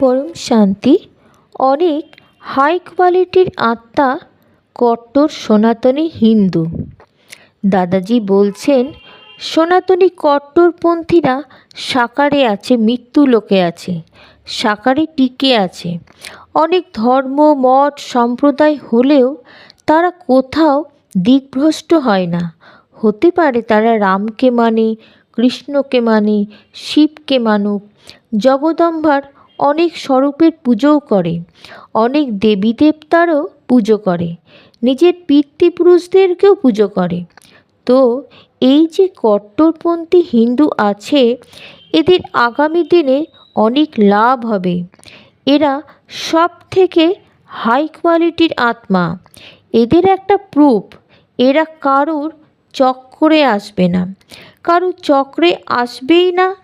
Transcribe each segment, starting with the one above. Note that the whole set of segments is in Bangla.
পরম শান্তি, অনেক হাই কোয়ালিটির আত্মা কট্টর সনাতনী হিন্দু। দাদাজি বলছেন, সনাতনী কট্টরপন্থীরা সাকারে আছে, মৃত্যু লোকে আছে, সাকারে টিকে আছে। অনেক ধর্ম মঠ সম্প্রদায় হলেও তারা কোথাও দিকভ্রষ্ট হয় না। হতে পারে তারা রামকে মানে কৃষ্ণকে মানে শিবকে মানুক, জগদম্বার অনেক স্বরূপের পুজোও করে। অনেক দেবী দেবতারও পুজো করে। নিজের পিতৃপুরুষদেরকেও পুজো করে। তো এই যে কট্টরপন্থী হিন্দু আছে, এদের আগামী দিনে অনেক লাভ হবে। এরা সব থেকে হাই কোয়ালিটির আত্মা। এদের একটা প্রুফ, এরা কারুর চক্করে আসবে না। কারুর চক্রে আসবেই না।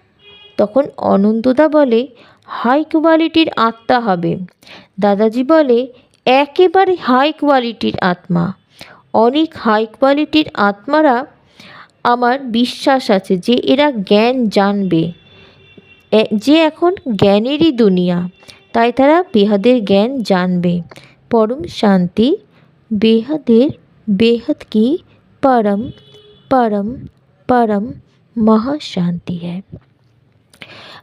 তখন অনন্তদা বলে হাই কোয়ালিটির আত্মা হবে দাদাজি বলে একেবারে হাই কোয়ালিটির আত্মা অনেক হাই কোয়ালিটির আত্মারা আমার বিশ্বাস আছে যে এরা জ্ঞান জানবে এ- যে এখন জ্ঞানেরই দুনিয়া তাই তারা বেহাদের জ্ঞান জানবে পরম শান্তি বেহাদের बेहद की परम परम परम মহাশান্তি है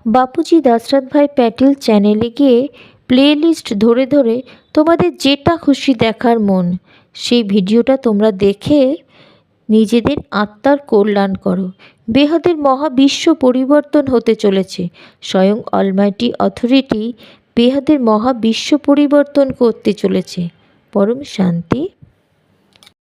বাপুজি দশরথ ভাই প্যাটেল চ্যানেলে গিয়ে প্লেলিস্ট ধরে ধরে তোমাদের যেটা খুশি দেখার মন, সেই ভিডিওটা তোমরা দেখে নিজেদের আত্মার কল্যাণ করো। বেহাদের মহাবিশ্ব পরিবর্তন হতে চলেছে। স্বয়ং অলমাইটি অথরিটি বেহাদের মহাবিশ্ব পরিবর্তন করতে চলেছে। পরম শান্তি।